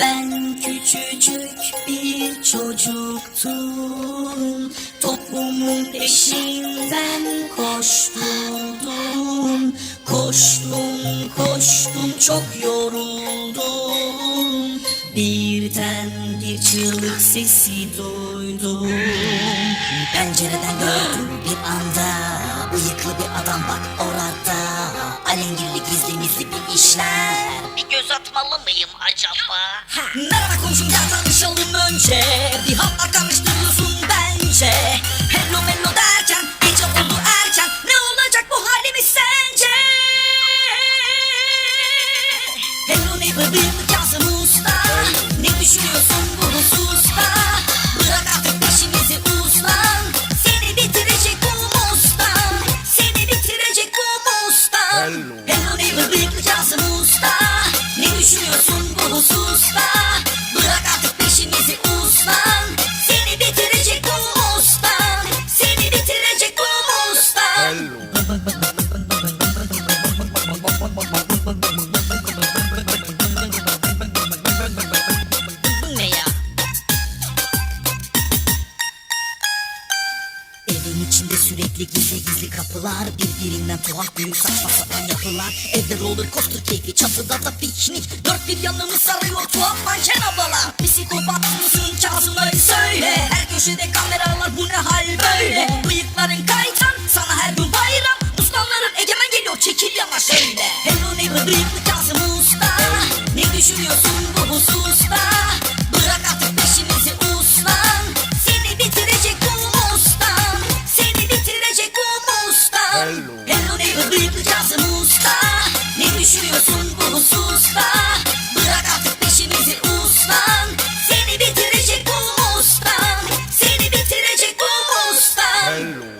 Ben küçücük bir çocuktum. Toplumun peşinden koşturdum. Koştum koştum çok yoruldum. Birden bir çığlık sesi duydum. Pencereden gördüm bir anda. Bıyıklı bir adam bak orada. Alengirli gizli gizli bir işler Bir göz atmalı mıyım acaba? Ha, Merhaba komşum gel tanışalım önce. Bir hatla karıştırıyorsun bence. Hello mello derken gece oldu erken. Ne olacak bu halimiz sence? Hello neighbor bir Kazım Usta. Ne düşünüyorsun Evin içinde sürekli gizli gizli kapılar Birbirinden tuhaf büyük saçma sapan yapılar. Evde roller coaster keyfi çatıda da piknik. Dört bir yanımı sarıyor tuhaf manken ablalar. Psikopat mısın? Kazım söyle. Her köşede kameralar bu ne hal böyle? Bıyıkların Bıyıklı Kazım Usta. Ne düşünüyorsun bu hususta? Bırak artık peşimizi uslan Seni bitirecek bu mustan Seni bitirecek bu mustan Hello. Hello neighbor bıyıklı Kazım Usta. Ne düşünüyorsun bu hususta? Bırak artık peşimizi uslan Seni bitirecek bu mustan Seni bitirecek bu mustan Hello.